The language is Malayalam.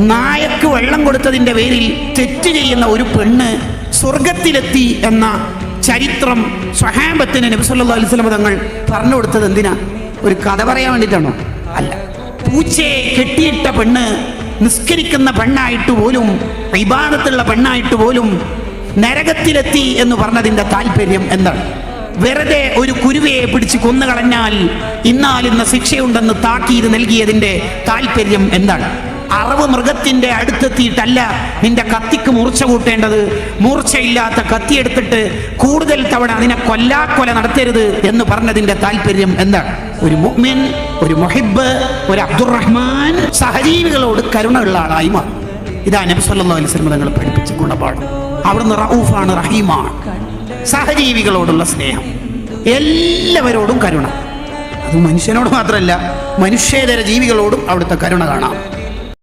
നായക്ക് വെള്ളം കൊടുത്തതിന്റെ പേരിൽ തെറ്റ് ചെയ്യുന്ന ഒരു പെണ്ണ് സ്വർഗത്തിലെത്തി എന്ന ചരിത്രം സ്വഹാബത്തിന് നബിസല്ലാ അലിസ്ലമ തങ്ങൾ പറഞ്ഞു കൊടുത്തത് എന്തിനാ? ഒരു കഥ പറയാൻ വേണ്ടിയിട്ടാണോ? അല്ല. പൂച്ചയെ കെട്ടിയിട്ട പെണ്ണ് നിസ്കരിക്കുന്ന പെണ്ണായിട്ട് പോലും വിവാദത്തുള്ള പെണ്ണായിട്ട് പോലും നരകത്തിലെത്തി എന്ന് പറഞ്ഞതിന്റെ താല്പര്യം എന്താണ്? വെറുതെ ഒരു കുരുവയെ പിടിച്ച് കൊന്നുകളഞ്ഞാൽ ഇന്നാലിന്ന ശിക്ഷയുണ്ടെന്ന് താക്കീത് നൽകിയതിന്റെ താല്പര്യം എന്താണ്? അറവ് മൃഗത്തിന്റെ അടുത്തെത്തിയിട്ടല്ല നിന്റെ കത്തിക്ക് മൂർച്ച കൂട്ടേണ്ടത്. മൂർച്ചയില്ലാത്ത കത്തി എടുത്തിട്ട് കൂടുതൽ തവണ അതിനെ കൊല്ലാക്കൊല നടത്തരുത് എന്ന് പറഞ്ഞതിന്റെ താല്പര്യം എന്താണ്? ഒരു മുഹ്മിൻ ഒരു മൊഹിബ് ഒരു അബ്ദുറഹ്മാൻ സഹജീവികളോട് കരുണയുള്ള ആളായി മാറും. ഇതാ നബി സല്ലല്ലാഹു അലൈഹി വസല്ലം തങ്ങൾ പഠിപ്പിച്ച ഗുണപാഠം. അവിടുന്ന് റഊഫാണ് റഹീമാണ്. സഹജീവികളോടുള്ള സ്നേഹം. എല്ലാവരോടും കരുണ. അത് മനുഷ്യനോട് മാത്രമല്ല മനുഷ്യേതര ജീവികളോടും അവിടുത്തെ കരുണ കാണാം.